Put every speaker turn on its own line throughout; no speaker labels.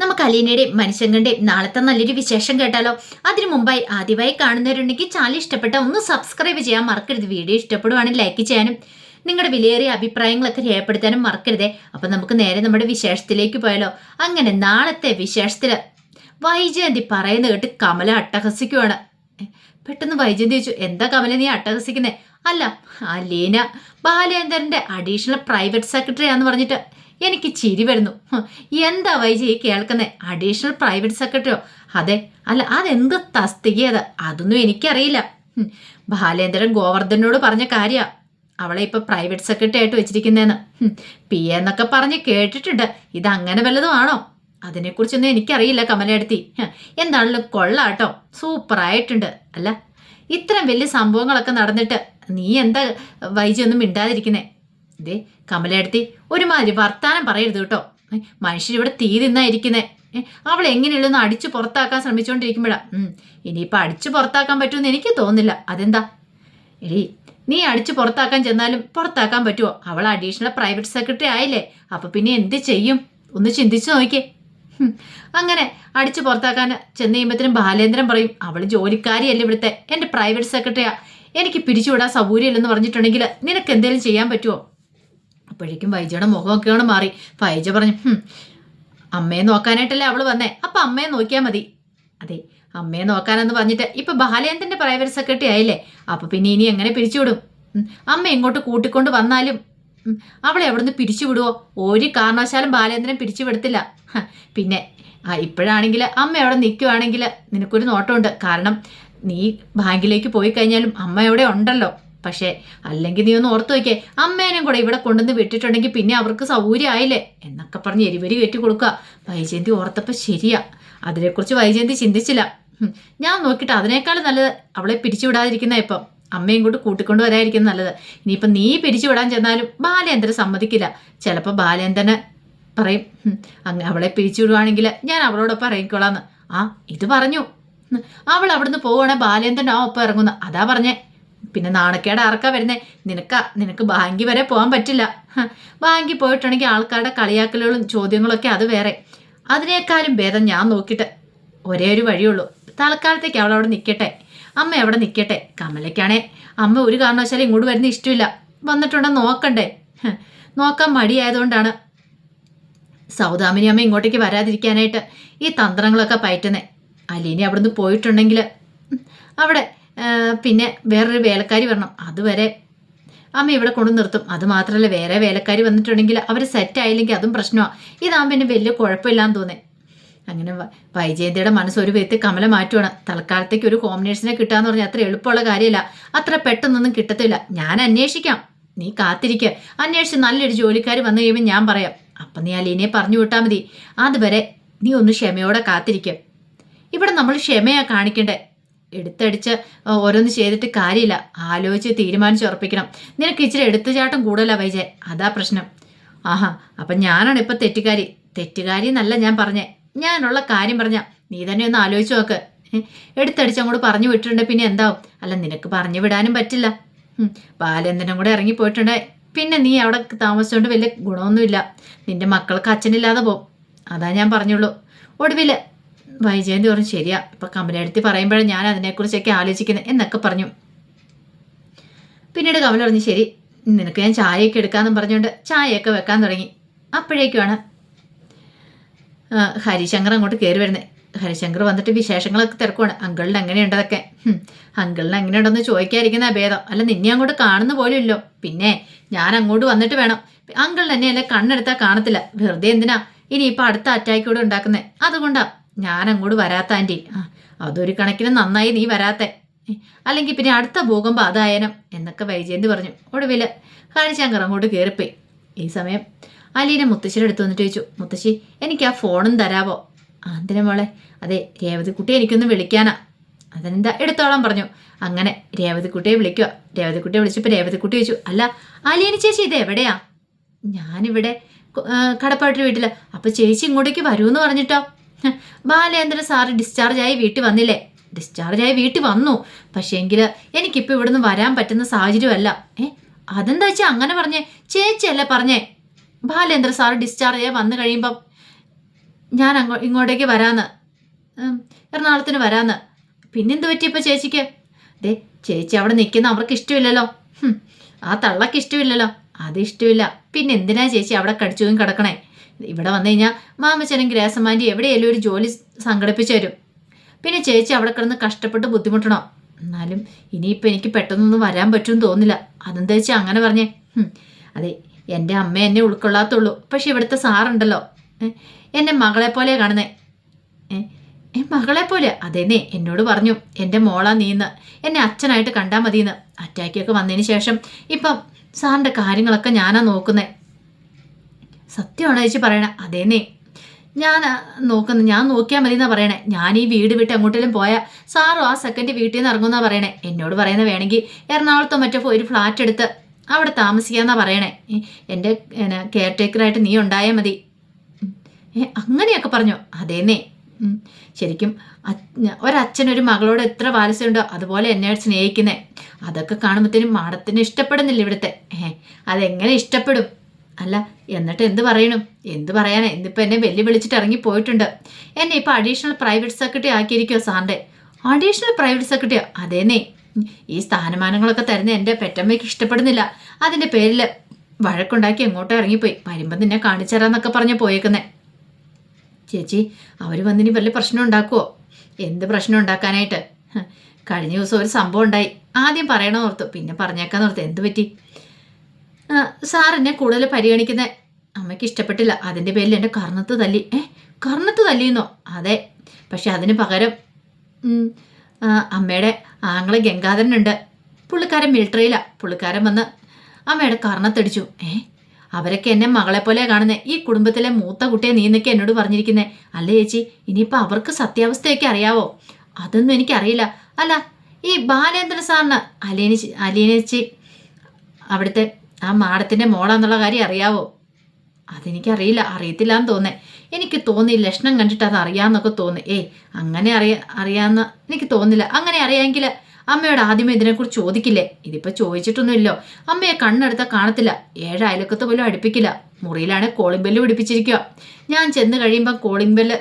നമുക്ക് അലീനയുടെയും മനുഷ്യങ്ങളുടെയും നാളത്തെ നല്ലൊരു വിശേഷം കേട്ടാലോ? അതിനു മുമ്പായി ആദ്യമായി കാണുന്നവരുണ്ടെങ്കിൽ ചാനൽ ഇഷ്ടപ്പെട്ട ഒന്ന് സബ്സ്ക്രൈബ് ചെയ്യാൻ മറക്കരുത്. വീഡിയോ ഇഷ്ടപ്പെടുവാണെങ്കിൽ ലൈക്ക് ചെയ്യാനും നിങ്ങളുടെ വിലയേറിയ അഭിപ്രായങ്ങളൊക്കെ രേഖപ്പെടുത്താനും മറക്കരുതേ. അപ്പം നമുക്ക് നേരെ നമ്മുടെ വിശേഷത്തിലേക്ക് പോയാലോ? അങ്ങനെ നാളത്തെ വിശേഷത്തിൽ വൈജയന്തി പറയുന്ന കേട്ട് കമല അട്ടഹസിക്കുവാണ്. പെട്ടെന്ന് വൈജയന്തി ചോദിച്ചു എന്താ കമല നീ അട്ടഹസിക്കുന്നേ? അല്ല അലീന ലീന ബാലേന്ദ്രന്റെ അഡീഷണൽ പ്രൈവറ്റ് സെക്രട്ടറി ആണെന്ന് പറഞ്ഞിട്ട് എനിക്ക് ചിരി വരുന്നു. എന്താ വൈജി ഈ കേൾക്കുന്നത് അഡീഷണൽ പ്രൈവറ്റ് സെക്രട്ടറിയോ അതെ അല്ല അതെന്ത് തസ്തികയത് അതൊന്നും എനിക്കറിയില്ല. ബാലേന്ദ്രൻ ഗോവർദ്ധനോട് പറഞ്ഞ കാര്യമാ അവളെ ഇപ്പൊ പ്രൈവറ്റ് സെക്രട്ടറി ആയിട്ട് വെച്ചിരിക്കുന്നതെന്ന് പി എന്നൊക്കെ പറഞ്ഞ് കേട്ടിട്ടുണ്ട്. ഇത് അങ്ങനെ വല്ലതും ആണോ? അതിനെക്കുറിച്ചൊന്നും എനിക്കറിയില്ല കമലയെടുത്തി. എന്താണെങ്കിലും കൊള്ളാട്ടോ. സൂപ്പറായിട്ടുണ്ട്. അല്ല ഇത്രയും വലിയ സംഭവങ്ങളൊക്കെ നടന്നിട്ട് നീ എന്താ വൈജി ഒന്നും മിണ്ടാതിരിക്കുന്നേ? ഇതേ കമലയെടുത്തി ഒരുമാതിരി വർത്താനം പറയരുത് കേട്ടോ. മനുഷ്യരിവിടെ തീ തിന്നായിരിക്കുന്നേ അവൾ എങ്ങനെയുള്ളൊന്ന് അടിച്ചു പുറത്താക്കാൻ ശ്രമിച്ചുകൊണ്ടിരിക്കുമ്പോഴാ ഇനിയിപ്പോൾ അടിച്ചു പുറത്താക്കാൻ പറ്റുമെന്ന് എനിക്ക് തോന്നില്ല അതെന്താ? എടി നീ അടിച്ചു പുറത്താക്കാൻ ചെന്നാലും പുറത്താക്കാൻ പറ്റുമോ അവൾ അഡീഷണൽ പ്രൈവറ്റ് സെക്രട്ടറി ആയില്ലേ. അപ്പോൾ പിന്നെ എന്ത് ചെയ്യും? ഒന്ന് ചിന്തിച്ചു നോക്കിയേ അങ്ങനെ അടിച്ചു പുറത്താക്കാൻ ചെന്ന് കഴിയുമ്പോഴത്തേനും ബാലേന്ദ്രൻ പറയും അവൾ ജോലിക്കാരിയല്ല ഇവിടുത്തെ? എന്റെ പ്രൈവറ്റ് സെക്രട്ടറിയാ എനിക്ക് പിരിച്ചുവിടാൻ സൗകര്യമില്ലെന്ന് പറഞ്ഞിട്ടുണ്ടെങ്കിൽ നിനക്ക് എന്തെങ്കിലും ചെയ്യാൻ പറ്റുമോ അപ്പോഴേക്കും വൈജയുടെ മുഖമൊക്കെയാണ് മാറി. വൈജ പറഞ്ഞു "ഹും, അമ്മയെ നോക്കാനായിട്ടല്ലേ അവൾ വന്നേ? അപ്പൊ അമ്മയെ നോക്കിയാൽ മതി. അതെ അമ്മയെ നോക്കാനെന്ന് പറഞ്ഞിട്ട് ഇപ്പൊ ബാലേന്ദ്രന്റെ പ്രൈവറ്റ് സെക്രട്ടറി ആയില്ലേ? അപ്പൊ പിന്നെ ഇനി എങ്ങനെ പിരിച്ചുവിടും അമ്മ ഇങ്ങോട്ട് കൂട്ടിക്കൊണ്ട് വന്നാലും അവളെ എവിടുന്ന് പിരിച്ചുവിടുവോ ഒരു കാരണവശാലും ബാലേന്ദ്രൻ പിരിച്ചുവിടത്തില്ല പിന്നെ ഇപ്പോഴാണെങ്കിൽ അമ്മ എവിടെ നിൽക്കുവാണെങ്കിൽ നിനക്കൊരു നോട്ടമുണ്ട്. കാരണം നീ ബാങ്കിലേക്ക് പോയി കഴിഞ്ഞാലും അമ്മ എവിടെ ഉണ്ടല്ലോ? പക്ഷേ അല്ലെങ്കിൽ നീ ഒന്ന് ഓർത്തു നോക്കിയേ അമ്മേനും കൂടെ ഇവിടെ കൊണ്ടുവന്ന് വിട്ടിട്ടുണ്ടെങ്കിൽ പിന്നെ അവർക്ക് സൗകര്യമായില്ലേ? എന്നൊക്കെ പറഞ്ഞ് എരിവരി കയറ്റി കൊടുക്കുക. വൈജയന്തി ഓർത്തപ്പോൾ ശരിയാ. അതിനെക്കുറിച്ച് വൈജയന്തി ചിന്തിച്ചില്ല. ഞാൻ നോക്കിയിട്ട് അതിനേക്കാൾ നല്ലത് അവളെ പിരിച്ചുവിടാതിരിക്കുന്ന ഇപ്പം. അമ്മയും കൂട്ട് കൂട്ടിക്കൊണ്ട് വരാതിരിക്കുന്ന നല്ലത്. ഇനിയിപ്പം നീ പിരിച്ചുവിടാൻ ചെന്നാലും ബാലേന്ദ്രൻ സമ്മതിക്കില്ല. ചിലപ്പോൾ ബാലേന്ദ്രന് പറയും "ഹും, അങ്ങ് അവളെ പിരിച്ചുവിടുവാണെങ്കിൽ ഞാൻ അവളോടൊപ്പം ഇറങ്ങിക്കോളാന്ന്. ആ ഇത് പറഞ്ഞു. അവൾ അവിടുന്ന് പോവുകയാണെങ്കിൽ ബാലേന്ദ്രൻ ആ ഒപ്പം ഇറങ്ങുന്നു. അതാ പറഞ്ഞേ. പിന്നെ നാണക്കേട് ആർക്കാ വരുന്നേ? നിനക്കാ നിനക്ക് ബാങ്കി വരെ പോകാൻ പറ്റില്ല. ബാങ്കി ബാങ്കിൽ പോയിട്ടുണ്ടെങ്കിൽ ആൾക്കാരുടെ കളിയാക്കലുകളും ചോദ്യങ്ങളൊക്കെ അത് വേറെ. അതിനേക്കാളും ഭേദം ഞാൻ നോക്കിയിട്ട് ഒരേ ഒരു വഴിയുള്ളൂ. തൽക്കാലത്തേക്ക് അവൾ അവിടെ നിൽക്കട്ടെ അമ്മ എവിടെ നിൽക്കട്ടെ കമലയ്ക്കാണേ. അമ്മ ഒരു കാരണവശാലും ഇങ്ങോട്ട് വരുന്ന ഇഷ്ടമില്ല. വന്നിട്ടുണ്ടെന്ന് നോക്കണ്ടേ? നോക്കാൻ മടിയായതുകൊണ്ടാണ് സൗദാമിനി അമ്മ ഇങ്ങോട്ടേക്ക് വരാതിരിക്കാനായിട്ട് ഈ തന്ത്രങ്ങളൊക്കെ പയറ്റുന്നേ. അലീനി അവിടുന്ന് പോയിട്ടുണ്ടെങ്കിൽ അവിടെ പിന്നെ വേറൊരു വേലക്കാരി വരണം. അതുവരെ അമ്മ ഇവിടെ കൊണ്ടു നിർത്തും. അത് മാത്രമല്ല വേറെ വേലക്കാരി വന്നിട്ടുണ്ടെങ്കിൽ അവർ സെറ്റ് ആയില്ലെങ്കിൽ അതും പ്രശ്നമാണ് ഇതാകുമ്പോൾ പിന്നെ വലിയ കുഴപ്പമില്ലാന്ന് തോന്നേ. അങ്ങനെ വൈജയന്തിയുടെ മനസ്സ് ഒരു വ്യക്തി കമല മാറ്റുവാണ് തൽക്കാലത്തേക്ക് ഒരു ഹോം നേഴ്സിനെ കിട്ടാന്ന് പറഞ്ഞാൽ അത്ര എളുപ്പമുള്ള കാര്യമില്ല. അത്ര പെട്ടെന്നൊന്നും കിട്ടത്തില്ല. ഞാൻ അന്വേഷിക്കാം. നീ കാത്തിരിക്കുക അന്വേഷിച്ച് നല്ലൊരു ജോലിക്കാർ വന്നു കഴിയുമ്പോൾ ഞാൻ പറയാം. അപ്പം നീ അലീനയെ പറഞ്ഞു വിട്ടാൽ മതി. അതുവരെ നീ ഒന്ന് ക്ഷമയോടെ കാത്തിരിക്കുക ഇവിടെ നമ്മൾ ക്ഷമയാ കാണിക്കണ്ടേ? എടുത്തടിച്ച് ഓരോന്ന് ചെയ്തിട്ട് കാര്യമില്ല. ആലോചിച്ച് തീരുമാനിച്ച് ഉറപ്പിക്കണം. നിനക്ക് ഇച്ചിരി എടുത്തുചാട്ടം കൂടുതലാ വൈജയ്. അതാ പ്രശ്നം. ആഹാ അപ്പം ഞാനാണ് ഇപ്പം തെറ്റുകാരി. തെറ്റുകാരി എന്നല്ല ഞാൻ പറഞ്ഞേ. ഞാനുള്ള കാര്യം പറഞ്ഞ നീ തന്നെ ഒന്ന് ആലോചിച്ച് നോക്ക്. എടുത്തടിച്ച് അങ്ങോട്ട് പറഞ്ഞു വിട്ടിട്ടുണ്ട് പിന്നെ എന്താവും? അല്ല നിനക്ക് പറഞ്ഞു വിടാനും പറ്റില്ല. ബാലേന്ദ്രനും കൂടെ ഇറങ്ങി പോയിട്ടുണ്ട്. പിന്നെ നീ അവിടെ താമസിച്ചുകൊണ്ട് വലിയ ഗുണമൊന്നുമില്ല. നിന്റെ മക്കൾക്ക് അച്ഛനില്ലാതെ പോവും. അതാ ഞാൻ പറഞ്ഞുള്ളൂ. ഒടുവിൽ വൈജയന്തി പറഞ്ഞു ശരിയാ. ഇപ്പൊ കമലെടുത്തി പറയുമ്പോഴേ ഞാൻ അതിനെക്കുറിച്ചൊക്കെ ആലോചിക്കുന്നത് എന്നൊക്കെ പറഞ്ഞു. പിന്നീട് കമല പറഞ്ഞു ശരി നിനക്ക് ഞാൻ ചായയൊക്കെ എടുക്കാമെന്നും പറഞ്ഞുകൊണ്ട് ചായയൊക്കെ വെക്കാൻ തുടങ്ങി. അപ്പോഴേക്കുമാണ് ഹരിശങ്കർ അങ്ങോട്ട് കയറി വരുന്നത്. ഹരിശങ്കർ വന്നിട്ട് വിശേഷങ്ങളൊക്കെ തിരക്കുവാണ്. അങ്കിളിന് എങ്ങനെയുണ്ടതൊക്കെ? ഹും, അങ്കിളിന് എങ്ങനെയുണ്ടെന്ന് ചോദിക്കാതിരിക്കുന്ന ഭേദം. അല്ല നിന്നെ അങ്ങോട്ട് കാണുന്ന പോലും ഇല്ലോ പിന്നെ ഞാൻ അങ്ങോട്ട് വന്നിട്ട് വേണം. അങ്കിളിന് എന്നെ അല്ലെ കണ്ണെടുത്താൽ കാണത്തില്ല. വെറുതെ എന്തിനാ ഇനിയിപ്പോൾ അടുത്ത അറ്റാക്ക് കൂടെ ഉണ്ടാക്കുന്നത് അതുകൊണ്ടാ ഞാൻ അങ്ങോട്ട് വരാത്ത ആന്റി അതൊരു കണക്കിന് നന്നായി നീ വരാത്തെ. അല്ലെങ്കിൽ പിന്നെ അടുത്ത ഭൂകമ്പം അതായനം എന്നൊക്കെ വൈജയന്തി പറഞ്ഞു. ഒടുവിൽ ഹരിശങ്കർ അങ്ങോട്ട് കയറിപ്പോയി ഈ സമയം അലീനെ മുത്തശ്ശിയുടെ അടുത്ത് വന്നിട്ട് ചോദിച്ചു മുത്തശ്ശി എനിക്ക് ആ ഫോണും തരാവോ? അതിനെ മോളെ? അതെ രേവതിക്കുട്ടി എനിക്കൊന്ന് വിളിക്കാനാ. അതെന്താ? എടുത്തോളാൻ പറഞ്ഞു. അങ്ങനെ രേവതിക്കുട്ടിയെ വിളിക്കുക രേവതിക്കുട്ടിയെ വിളിച്ചപ്പോൾ രേവതിക്കുട്ടി ചോദിച്ചു അല്ല അലീന ചേച്ചി ഇത് എവിടെയാ? ഞാനിവിടെ കൊ- ആ, കടപ്പാട്ട് വീട്ടിൽ. അപ്പൊ ചേച്ചി ഇങ്ങോട്ടേക്ക് വരൂന്ന് പറഞ്ഞിട്ടോ? ഹ്, ബാലേന്ദ്രൻ സാറ് ഡിസ്ചാർജ് ആയി വീട്ടിൽ വന്നില്ലേ? ഡിസ്ചാർജ് ആയി വീട്ടിൽ വന്നു. പക്ഷേങ്കിൽ എനിക്കിപ്പോൾ ഇവിടുന്ന് വരാൻ പറ്റുന്ന സാഹചര്യമല്ല. ഏ? അതെന്താ വെച്ചാൽ അങ്ങനെ പറഞ്ഞേ? ചേച്ചിയല്ലേ പറഞ്ഞേ? ബാലേന്ദ്ര സാറ് ഡിസ്ചാർജ് ആയി വന്നു കഴിയുമ്പം ഞാൻ അങ്ങോ ഇങ്ങോട്ടേക്ക് വരാന്ന്. എറണാകുളത്തിന് വരാന്ന്. പിന്നെന്ത് പറ്റിയപ്പോൾ ചേച്ചിക്ക്? ദേ ചേച്ചി അവിടെ നിൽക്കുന്ന അവർക്ക് ഇഷ്ടമില്ലല്ലോ. ആ തള്ളക്ക് ഇഷ്ടമില്ലല്ലോ. അത് ഇഷ്ടമില്ല. പിന്നെ എന്തിനാ ചേച്ചി അവിടെ കടിച്ചും കിടക്കണേ? ഇവിടെ വന്നു കഴിഞ്ഞാൽ മാമച്ചനും ഗ്രാസമാന്റെ എവിടെയെങ്കിലും ഒരു ജോലി സംഘടിപ്പിച്ചു തരും? പിന്നെ ചേച്ചി അവിടെ കിടന്ന് കഷ്ടപ്പെട്ട് ബുദ്ധിമുട്ടണോ? എന്നാലും ഇനിയിപ്പോൾ എനിക്ക് പെട്ടെന്നൊന്നും വരാൻ പറ്റുമെന്ന് തോന്നില്ല അതെന്താ വെച്ചാൽ അങ്ങനെ പറഞ്ഞേ? അതെ എന്റെ അമ്മ എന്നെ ഉൾക്കൊള്ളാത്തുള്ളൂ. പക്ഷെ ഇവിടുത്തെ സാറുണ്ടല്ലോ. എന്നെ മകളെ പോലെ കാണുന്നേ. ഏ മകളെ പോലെ? അതേന്നെ എന്നോട് പറഞ്ഞു. എന്റെ മോളാ നീന്ന്. എന്നെ അച്ഛനായിട്ട് കണ്ടാൽ മതിയെന്ന് അറ്റാക്കൊക്കെ വന്നതിന് ശേഷം ഇപ്പം സാറിന്റെ കാര്യങ്ങളൊക്കെ ഞാനാ നോക്കുന്നേ. സത്യമാണോ ചേച്ചി പറയണേ? അതേന്നെ. ഞാൻ നോക്കുന്നു ഞാൻ നോക്കിയാൽ മതി എന്നാ പറയണേ. ഞാൻ ഈ വീട് വിട്ട് എങ്ങോട്ടേലും പോയാൽ സാറും ആ സെക്കൻഡ് വീട്ടിൽ നിന്ന് ഇറങ്ങുമെന്നാ പറയണേ. എന്നോട് പറയുന്നത് വേണമെങ്കിൽ എറണാകുളത്തോ മറ്റോ ഒരു ഫ്ലാറ്റ് എടുത്ത് അവിടെ താമസിക്കാന്നാ പറയണേ. എന്റെ കെയർ ടേക്കറായിട്ട് നീ ഉണ്ടായാൽ മതി. അങ്ങനെയൊക്കെ പറഞ്ഞു? അതേന്നേ. ശരിക്കും ഒരച്ഛനൊരു മകളോട് എത്ര വാത്സ്യമുണ്ടോ അതുപോലെ എന്നെ സ്നേഹിക്കുന്നേ. അതൊക്കെ കാണുമ്പോഴത്തേനും മാഡത്തിന് ഇഷ്ടപ്പെടുന്നില്ല ഇവിടുത്തെ. ഏഹ് അതെങ്ങനെ ഇഷ്ടപ്പെടും? അല്ല എന്നിട്ട് എന്ത് പറയണം? എന്ത് പറയാനാ? ഇന്നിപ്പോൾ എന്നെ വെല്ലുവിളിച്ചിട്ട് ഇറങ്ങി പോയിട്ടുണ്ട്. എന്നെ ഇപ്പോൾ അഡീഷണൽ പ്രൈവറ്റ് സെക്രട്ടറി ആക്കിയിരിക്കുമോ സാറിന്റെ അഡീഷണൽ പ്രൈവറ്റ് സെക്രട്ടറിയോ അതേന്നെ. ഈ സ്ഥാനമാനങ്ങളൊക്കെ തരുന്ന എന്റെ പെറ്റമ്മയ്ക്ക് ഇഷ്ടപ്പെടുന്നില്ല. അതിന്റെ പേരിൽ വഴക്കുണ്ടാക്കി എങ്ങോട്ടോ ഇറങ്ങിപ്പോയി. വരുമ്പം നിന്നെ കാണിച്ചു തരാന്നൊക്കെ പറഞ്ഞ് പോയേക്കുന്നേ. ചേച്ചി അവർ വന്നിനി വല്ല പ്രശ്നം ഉണ്ടാക്കുമോ എന്ത് പ്രശ്നം ഉണ്ടാക്കാനായിട്ട്? കഴിഞ്ഞ ദിവസം ഒരു സംഭവം ഉണ്ടായി. ആദ്യം പറയണമെന്നോർത്തു പിന്നെ പറഞ്ഞേക്കാന്ന് ഓർത്തു എന്ത് പറ്റി? സാർ എന്നെ കൂടുതൽ പരിഗണിക്കുന്ന. അമ്മയ്ക്ക് ഇഷ്ടപ്പെട്ടില്ല. അതിന്റെ പേരിൽ എന്റെ കർണത്ത് തല്ലി. ഏ കർണത്ത് തല്ലിയെന്നോ? അതെ. പക്ഷെ അതിന് പകരം അമ്മയുടെ ആങ്ങളെ ഗംഗാധരനുണ്ട് പുള്ളിക്കാരൻ മിലിറ്ററിയിലാണ് പുള്ളിക്കാരൻ വന്ന് അമ്മയുടെ കർണത്തടിച്ചു. ഏ അവരൊക്കെ എന്നെ മകളെ പോലെ കാണുന്നേ. ഈ കുടുംബത്തിലെ മൂത്ത കുട്ടിയെ നീ എന്നൊക്കെ എന്നോട് പറഞ്ഞിരിക്കുന്നേ. അല്ല ചേച്ചി? ഇനിയിപ്പോൾ അവർക്ക് സത്യാവസ്ഥയൊക്കെ അറിയാവോ? അതൊന്നും എനിക്കറിയില്ല. അല്ല ഈ ബാലേന്ദ്ര സാറിന് അലീന അലീനച്ചി അവിടുത്തെ ആ മാഡത്തിന്റെ മോളാന്നുള്ള കാര്യം അറിയാവോ? അതെനിക്കറിയില്ല അറിയത്തില്ല എന്ന് തോന്നേ. എനിക്ക് തോന്നി ലക്ഷണം കണ്ടിട്ട് അത് അറിയാമെന്നൊക്കെ തോന്നി. ഏയ് അങ്ങനെ അറിയ അറിയാമെന്ന് എനിക്ക് തോന്നില്ല. അങ്ങനെ അറിയാമെങ്കിൽ അമ്മയോട് ആദ്യമേ ഇതിനെക്കുറിച്ച് ചോദിക്കില്ലേ? ഇതിപ്പോൾ ചോദിച്ചിട്ടൊന്നുമില്ലോ. അമ്മയെ കണ്ണെടുത്താൽ കാണത്തില്ല. ഏഴ് അയലക്കത്ത് പോലും അടുപ്പിക്കില്ല. മുറിയിലാണ് കോളിംഗ് ബെല്ല് പിടിപ്പിച്ചിരിക്കുക. ഞാൻ ചെന്ന് കഴിയുമ്പോൾ കോളിംഗ് ബെല്ല്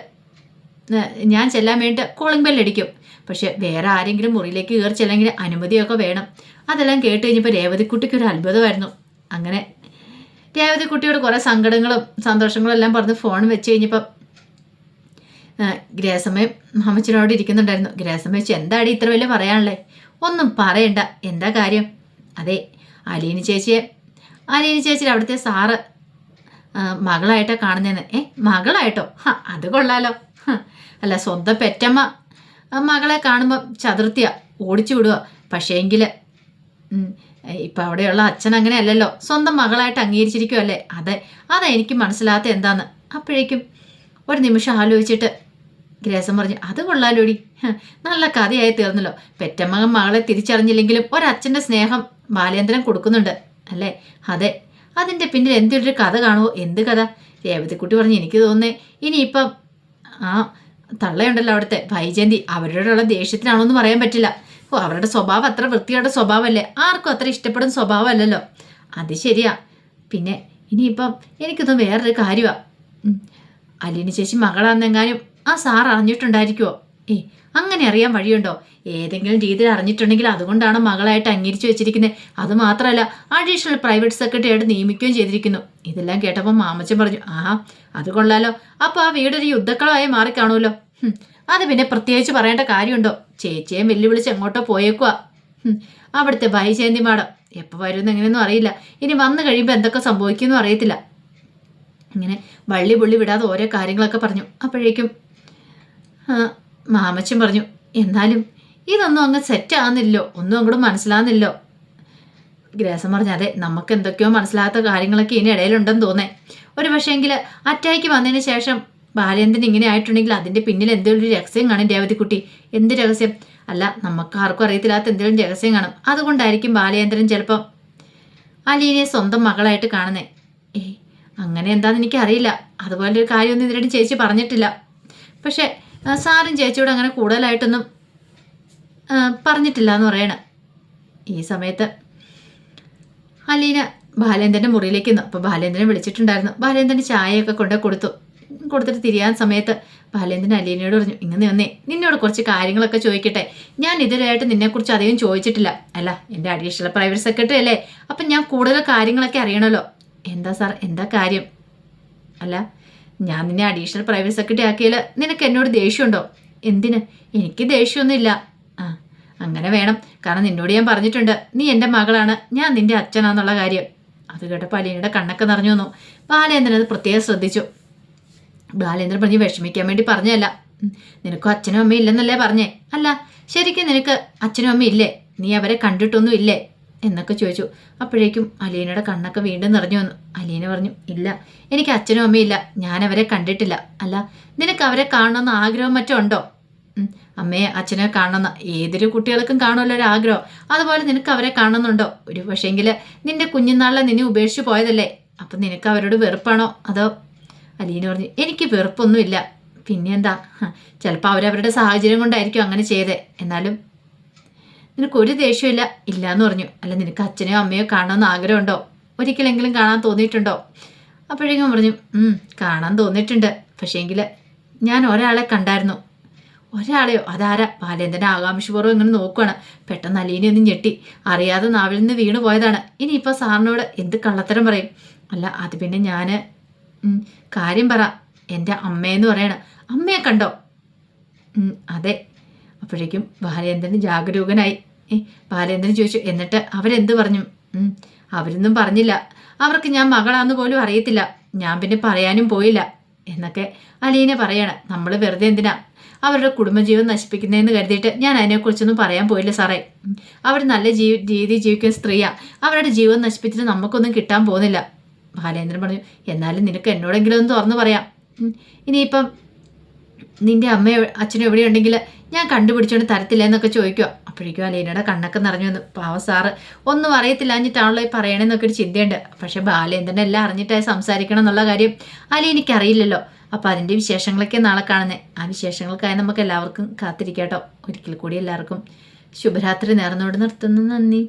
ഞാൻ ചെല്ലാൻ വേണ്ടിയിട്ട് കോളിംഗ് ബെല്ല് അടിക്കും. പക്ഷെ വേറെ ആരെങ്കിലും മുറിയിലേക്ക് കയറി ചെല്ലെങ്കിൽ അനുമതിയൊക്കെ വേണം. അതെല്ലാം കേട്ട് കഴിഞ്ഞപ്പോൾ രേവതിക്കുട്ടിക്ക് ഒരു അത്ഭുതമായിരുന്നു. അങ്ങനെ രേവതിക്കുട്ടിയോട് കുറേ സങ്കടങ്ങളും സന്തോഷങ്ങളും എല്ലാം പറഞ്ഞ് ഫോൺ വെച്ച് കഴിഞ്ഞപ്പം ഗ്രേസമ്മയും മാമച്ചനോട് ഇരിക്കുന്നുണ്ടായിരുന്നു. ഗ്രേസമ്മ വെച്ച് എന്താടി ഇത്ര വലിയ പറയാനുള്ളേ ഒന്നും പറയണ്ട. എന്താ കാര്യം? അതെ അലീനി ചേച്ചിയെ അലീനി ചേച്ചിയുടെ അവിടുത്തെ സാറ് മകളായിട്ടാണ് മകളായിട്ടാ കാണുന്നതെന്ന് ഏ മകളായിട്ടോ? അത് കൊള്ളാലോ. അല്ല സ്വന്തം പെറ്റമ്മ മകളെ കാണുമ്പോൾ ചതുർത്തിയ ഓടിച്ചു വിടുക പക്ഷേങ്കിൽ ഇപ്പം അവിടെയുള്ള അച്ഛൻ അങ്ങനെ അല്ലല്ലോ സ്വന്തം മകളായിട്ട് അംഗീകരിച്ചിരിക്കുമല്ലേ അതെ. അതാ എനിക്ക് മനസ്സിലാത്ത എന്താന്ന്. അപ്പോഴേക്കും ഒരു നിമിഷം ആലോചിച്ചിട്ട് ഗ്രേസം പറഞ്ഞു അത് കൊള്ളാലോടി. നല്ല കഥയായി തീർന്നല്ലോ. പെറ്റമ്മകൻ മകളെ തിരിച്ചറിഞ്ഞില്ലെങ്കിലും ഒരച്ഛന്റെ സ്നേഹം ബാലേന്ദ്രൻ കൊടുക്കുന്നുണ്ട്. അല്ലേ? അതെ. അതിന്റെ പിന്നിൽ എന്തൊരു കഥ കാണുമോ എന്ത് കഥ? രേവതിക്കുട്ടി പറഞ്ഞു എനിക്ക് തോന്നുന്നേ ഇനിയിപ്പം ആ തള്ളയുണ്ടല്ലോ അവിടുത്തെ വൈജയന്തി. അവരോടുള്ള ദേഷ്യത്തിനാണോ എന്ന് പറയാൻ പറ്റില്ല. ഓ അവരുടെ സ്വഭാവം അത്ര വൃത്തിയുടെ സ്വഭാവമല്ലേ? ആർക്കും അത്ര ഇഷ്ടപ്പെടുന്ന സ്വഭാവമല്ലല്ലോ. അത് ശരിയാ. പിന്നെ ഇനിയിപ്പം എനിക്കിതും വേറൊരു കാര്യമാണ് അലീന ചേച്ചി മകളാണെന്നെങ്ങാനും ആ സാർ അറിഞ്ഞിട്ടുണ്ടായിരിക്കുമോ ഏ അങ്ങനെ അറിയാൻ വഴിയുണ്ടോ? ഏതെങ്കിലും രീതിയിൽ അറിഞ്ഞിട്ടുണ്ടെങ്കിൽ അതുകൊണ്ടാണ് മകളായിട്ട് അംഗീകരിച്ചു വെച്ചിരിക്കുന്നത്. അത് മാത്രമല്ല അഡീഷണൽ പ്രൈവറ്റ് സെക്രട്ടറി ആയിട്ട് നിയമിക്കുകയും ചെയ്തിരിക്കുന്നു. ഇതെല്ലാം കേട്ടപ്പോൾ മാമച്ചൻ പറഞ്ഞു ആഹാ അത് കൊള്ളാലോ. അപ്പോൾ ആ വീടൊരു യുദ്ധക്കളമായി മാറിക്കാണുമല്ലോ. അത് പിന്നെ പ്രത്യേകിച്ച് പറയേണ്ട കാര്യമുണ്ടോ? ചേച്ചിയെ വെല്ലുവിളിച്ച് എങ്ങോട്ടോ പോയേക്കുവാ. ഹും, അവിടുത്തെ വൈജയന്തി മാഡം. എപ്പോൾ വരുമെന്ന് എങ്ങനെയൊന്നും അറിയില്ല. ഇനി വന്നു കഴിയുമ്പോൾ എന്തൊക്കെ സംഭവിക്കുമെന്നും അറിയത്തില്ല. ഇങ്ങനെ വള്ളി പുള്ളി വിടാതെ ഓരോ കാര്യങ്ങളൊക്കെ പറഞ്ഞു. അപ്പോഴേക്കും മാമച്ചും മാമച്ചൻ പറഞ്ഞു എന്നാലും ഇതൊന്നും അങ്ങ് സെറ്റ് ആകുന്നില്ലോ ഒന്നും അങ്ങോട്ട് മനസ്സിലാകുന്നില്ലോ ഗ്രേസം പറഞ്ഞു അതെ നമുക്ക് എന്തൊക്കെയോ മനസ്സിലാകാത്ത കാര്യങ്ങളൊക്കെ ഇനി ഇടയിലുണ്ടെന്ന് തോന്നേ. ഒരു പക്ഷേങ്കിൽ അറ്റാക്ക് വന്നതിന് ശേഷം ബാലേന്ദ്രൻ ഇങ്ങനെ ആയിട്ടുണ്ടെങ്കിൽ അതിന്റെ പിന്നിൽ എന്തെങ്കിലും ഒരു രഹസ്യം കാണും രേവതിക്കുട്ടി. എന്ത് രഹസ്യം? അല്ല നമുക്ക് ആർക്കും അറിയത്തില്ലാത്ത എന്തെങ്കിലും രഹസ്യം കാണും. അതുകൊണ്ടായിരിക്കും ബാലേന്ദ്രൻ ചിലപ്പം അലീനെ സ്വന്തം മകളായിട്ട് കാണുന്നേ. ഏ അങ്ങനെ എന്താണെന്ന് എനിക്കറിയില്ല. അതുപോലെ ഒരു കാര്യമൊന്നും ഇതിനായിട്ട് ചേച്ചി പറഞ്ഞിട്ടില്ല. പക്ഷേ സാറും ചേച്ചിയോട് അങ്ങനെ കൂടുതലായിട്ടൊന്നും പറഞ്ഞിട്ടില്ല എന്ന് പറയണ. ഈ സമയത്ത് അലീന ബാലേന്ദ്രന്റെ മുറിയിലേക്ക് അപ്പോൾ ബാലേന്ദ്രൻ വിളിച്ചിട്ടുണ്ടായിരുന്നു. ബാലേന്ദ്രൻ ചായയൊക്കെ കൊണ്ട് കൊടുത്തു. കൊടുത്തിട്ട് തിരിയാൻ സമയത്ത് ബാലേന്ദ്രൻ അലീനയോട് പറഞ്ഞു ഇങ്ങനെ വന്നേ നിന്നോട് കുറച്ച് കാര്യങ്ങളൊക്കെ ചോദിക്കട്ടെ. ഞാൻ ഇതിലായിട്ട് നിന്നെക്കുറിച്ച് അധികം ചോദിച്ചിട്ടില്ല. അല്ല എന്റെ അഡീഷണൽ പ്രൈവറ്റ് സെക്രട്ടറി അല്ലേ? അപ്പം ഞാൻ കൂടുതൽ കാര്യങ്ങളൊക്കെ അറിയണമല്ലോ എന്താ സാർ എന്താ കാര്യം? അല്ല ഞാൻ നിന്നെ അഡീഷണൽ പ്രൈവറ്റ് സെക്രട്ടറി ആക്കിയാൽ നിനക്ക് എന്നോട് ദേഷ്യമുണ്ടോ? എന്തിന്? എനിക്ക് ദേഷ്യമൊന്നുമില്ല. ആ അങ്ങനെ വേണം. കാരണം നിന്നോട് ഞാൻ പറഞ്ഞിട്ടുണ്ട് നീ എന്റെ മകളാണ് ഞാൻ നിന്റെ അച്ഛനാന്നുള്ള കാര്യം. അത് കേട്ടപ്പോൾ അലീനയുടെ കണ്ണൊക്കെ നിറഞ്ഞു വന്നു. ബാലേന്ദ്രൻ അത് പ്രത്യേകം ശ്രദ്ധിച്ചു. ബാലേന്ദ്രൻ പറഞ്ഞ് വിഷമിക്കാൻ വേണ്ടി പറഞ്ഞതല്ല. ഉം, നിനക്കും അച്ഛനും അമ്മയും ഇല്ലെന്നല്ലേ പറഞ്ഞേ? അല്ല ശരിക്കും നിനക്ക് അച്ഛനും അമ്മയും ഇല്ലേ? നീ അവരെ കണ്ടിട്ടൊന്നും ഇല്ലേ? എന്നൊക്കെ ചോദിച്ചു. അപ്പോഴേക്കും അലീനയുടെ കണ്ണൊക്കെ വീണ്ടും നിറഞ്ഞു വന്നു. അലീന പറഞ്ഞു ഇല്ല എനിക്ക് അച്ഛനും അമ്മയും ഇല്ല. ഞാൻ അവരെ കണ്ടിട്ടില്ല. അല്ല നിനക്ക് അവരെ കാണണമെന്ന് ആഗ്രഹം മറ്റോ ഉണ്ടോ? അമ്മയെ അച്ഛനെ കാണണമെന്ന് ഏതൊരു കുട്ടികൾക്കും കാണുമല്ലോ ഒരു ആഗ്രഹം. അതുപോലെ നിനക്ക് അവരെ കാണുന്നുണ്ടോ ഒരു പക്ഷേങ്കിൽ നിന്റെ കുഞ്ഞുനാളിലെ നിന്നെ ഉപേക്ഷിച്ച് പോയതല്ലേ? അപ്പം നിനക്ക് അവരോട് വെറുപ്പാണോ? അതോ അലീന പറഞ്ഞു എനിക്ക് വെറുപ്പൊന്നുമില്ല. പിന്നെന്താ ചിലപ്പോൾ അവരവരുടെ സാഹചര്യം കൊണ്ടായിരിക്കും അങ്ങനെ ചെയ്തേ. എന്നാലും നിനക്ക് ഒരു ദേഷ്യമില്ല ഇല്ല എന്ന് പറഞ്ഞു. അല്ല നിനക്ക് അച്ഛനെയോ അമ്മയോ കാണണമെന്ന് ആഗ്രഹമുണ്ടോ? ഒരിക്കലെങ്കിലും കാണാൻ തോന്നിയിട്ടുണ്ടോ? അപ്പോഴേക്കും പറഞ്ഞു "ഉം, കാണാൻ തോന്നിയിട്ടുണ്ട്. പക്ഷേങ്കിൽ ഞാൻ ഒരാളെ കണ്ടായിരുന്നു. ഒരാളെയോ? അതാരാ? ബാലേന്ദ്രൻ ആകാംക്ഷപൂർവം ഇങ്ങനെ നോക്കുവാണ്. പെട്ടെന്ന് അലീനെ ഒന്ന് ഞെട്ടി. അറിയാതെ നാവിൽ നിന്ന് വീണു പോയതാണ് ഇനിയിപ്പോൾ സാറിനോട് എന്ത് കള്ളത്തരം പറയും? അല്ല അത് പിന്നെ ഞാൻ കാര്യം പറ. എന്റെ അമ്മയെന്ന് പറയണ. അമ്മയെ കണ്ടോ? അതെ. അപ്പോഴേക്കും ബാലേന്ദ്രൻ ജാഗരൂകനായി. ബാലേന്ദ്രൻ ചോദിച്ചു എന്നിട്ട് അവരെന്ത് പറഞ്ഞു? അവരൊന്നും പറഞ്ഞില്ല. അവർക്ക് ഞാൻ മകളാന്ന് പോലും അറിയത്തില്ല. ഞാൻ പിന്നെ പറയാനും പോയില്ല. എന്നൊക്കെ അലീന പറയണം. നമ്മൾ വെറുതെ എന്തിനാ? അവരുടെ കുടുംബജീവൻ നശിപ്പിക്കുന്നതെന്ന് കരുതിയിട്ട് ഞാൻ അതിനെക്കുറിച്ചൊന്നും പറയാൻ പോയില്ല സാറേ. അവർ നല്ല ജീവി രീതി ജീവിക്കുന്ന സ്ത്രീയാണ് അവരുടെ ജീവൻ നശിപ്പിച്ചിട്ട് നമുക്കൊന്നും കിട്ടാൻ പോകുന്നില്ല. ബാലേന്ദ്രൻ പറഞ്ഞു എന്നാലും നിനക്ക് എന്നോടെങ്കിലും ഒന്ന് തുറന്നു പറയാം. ഇനിയിപ്പം നിന്റെ അമ്മ അച്ഛനും എവിടെയുണ്ടെങ്കിൽ ഞാൻ കണ്ടുപിടിച്ചോണ്ട് തരത്തില്ല എന്നൊക്കെ ചോദിക്കുക അപ്പോഴേക്കും അലീനയുടെ കണ്ണൊക്കെ നിറഞ്ഞു വന്നു. പാവ സാറ് ഒന്നും അറിയത്തില്ല എന്നിട്ടാണല്ലോ ഈ പറയണമെന്നൊക്കെ ഒരു ചിന്തയുണ്ട്. പക്ഷെ ബാലേന്ദ്രൻ എല്ലാം അറിഞ്ഞിട്ടായി സംസാരിക്കണം എന്നുള്ള കാര്യം അലീനയ്ക്ക് അറിയില്ലല്ലോ അപ്പോൾ അതിന്റെ വിശേഷങ്ങളൊക്കെ നാളെ കാണുന്നത് ആ വിശേഷങ്ങൾക്കായി നമുക്ക് എല്ലാവർക്കും കാത്തിരിക്കാട്ടോ. ഒരിക്കൽ കൂടി എല്ലാവർക്കും ശുഭരാത്രി നേർന്നോട് നിർത്തുന്നു. നന്ദി.